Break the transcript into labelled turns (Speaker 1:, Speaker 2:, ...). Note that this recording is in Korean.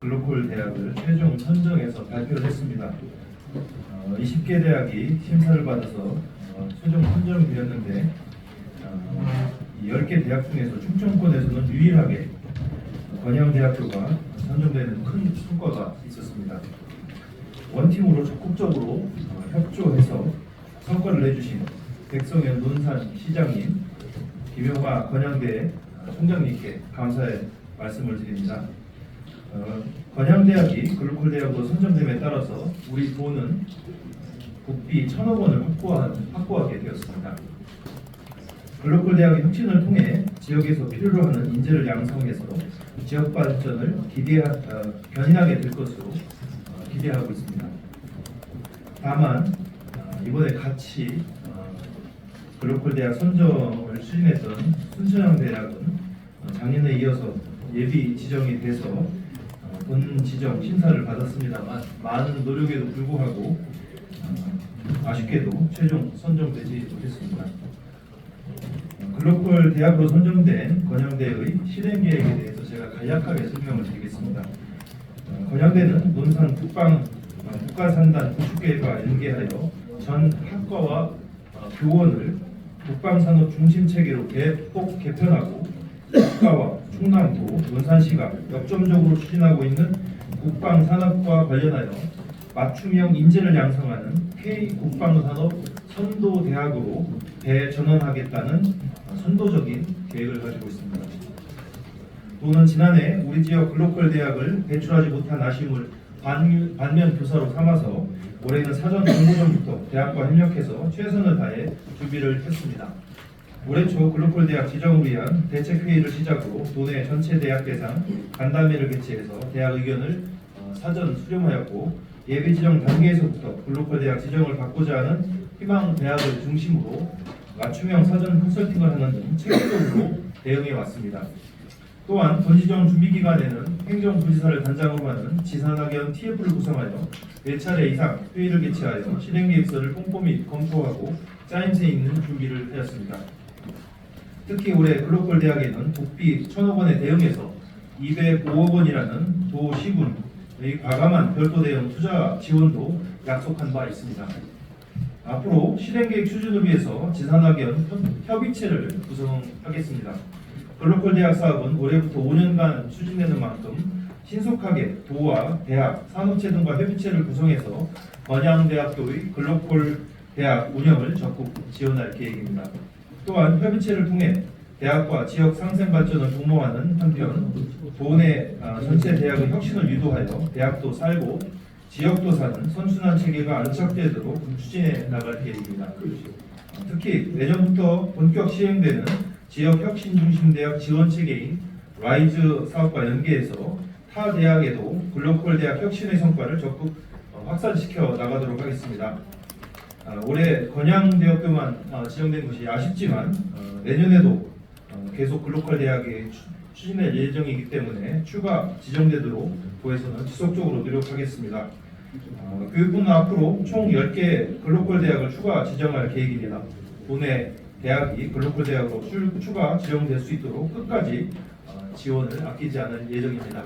Speaker 1: 글로컬 대학을 최종 선정해서 발표를 했습니다. 어, 20개 대학이 심사를 받아서 어, 최종 선정되었는데 어, 이 10개 대학 중에서 충청권에서는 유일하게 건양대학교가 선정되는 큰 성과가 있었습니다. 원팀으로 적극적으로 어, 협조해서 성과를 내주신 백성현 논산 시장님, 김용화 건양대 어, 총장님께 감사의 말씀을 드립니다. 어, 건양대학이 글로컬 대학으로 선정됨에 따라서 우리 도는 국비 천억 원을 확보하, 확보하게 되었습니다. 글로컬 대학의 혁신을 통해 지역에서 필요로 하는 인재를 양성해서 지역 발전을 기대 어, 견인하게 될 것으로 어, 기대하고 있습니다. 다만 어, 이번에 같이 어, 글로컬 대학 선정을 추진했던 순천향 대학은 어, 작년에 이어서 예비 지정이 돼서 어, 본 지정 심사를 받았습니다만 많은 노력에도 불구하고 어, 아쉽게도 최종 선정되지 못했습니다. 어, 글로컬 대학으로 선정된 건양대의 실행 계획에 대해서 제가 간략하게 설명을 드리겠습니다. 어, 건양대는 논산 국방 어, 국가산단 구축계획과 연계하여 전 학과와 어, 교원을 국방산업 중심 체계로 대폭 개편하고 국가와 충남도 논산시가 역점적으로 추진하고 있는 국방 산업과 관련하여 맞춤형 인재를 양성하는 K 국방산업 선도 대학으로 대전환하겠다는 선도적인 계획을 가지고 있습니다. 도는 지난해 우리 지역 글로컬 대학을 배출하지 못한 아쉬움을 반, 반면 교사로 삼아서 올해는 사전 공모전부터 대학과 협력해서 최선을 다해 준비를 했습니다. 올해 초 글로컬 대학 지정을 위한 대책 회의를 시작으로 도내 전체 대학 대상 간담회를 개최해서 대학 의견을 어, 사전 수렴하였고 예비 지정 단계에서부터 글로컬 대학 지정을 받고자 하는 희망 대학을 중심으로 맞춤형 사전 컨설팅을 하는 등 체계적으로 대응해 왔습니다. 또한 본지정 준비 기간에는 행정부지사를 단장으로 하는 지산학연 TF를 구성하여 4차례 이상 회의를 개최하여 실행 계획서를 꼼꼼히 검토하고 짜임새 있는 준비를 하였습니다. 특히 올해 글로컬 대학에는 국비 1천억 원에 대응해서 205억 원이라는 도 시군의 과감한 별도 대응 투자 지원도 약속한 바 있습니다. 앞으로 실행계획 추진을 위해서 지산학연 협- 협의체를 구성하겠습니다. 글로컬 대학 사업은 올해부터 5년간 추진되는 만큼 신속하게 도와 대학, 산업체 등과 협의체를 구성해서 건양대학교의 글로컬 대학 운영을 적극 지원할 계획입니다. 또한 협의체를 통해 대학과 지역 상생 발전을 도모하는 한편 도내 아, 전체 대학의 혁신을 유도하여 대학도 살고 지역도 사는 선순환 체계가 안착되도록 추진해 나갈 계획입니다. 특히 내년부터 본격 시행되는 지역 혁신 중심 대학 지원 체계인 라이즈 사업과 연계해서 타 대학에도 글로컬 대학 혁신의 성과를 적극 어, 확산시켜 나가도록 하겠습니다. 아, 올해 건양대학교만 아, 지정된 것이 아쉽지만 어, 내년에도 어, 계속 글로컬 대학에 추- 추진할 예정이기 때문에 추가 지정되도록 도에서는 지속적으로 노력하겠습니다. 어, 교육부는 앞으로 총 10개 글로컬 대학을 추가 지정할 계획입니다. 도내 대학이 글로컬 대학으로 추, 추가 지정될 수 있도록 끝까지 어, 지원을 아끼지 않을 예정입니다.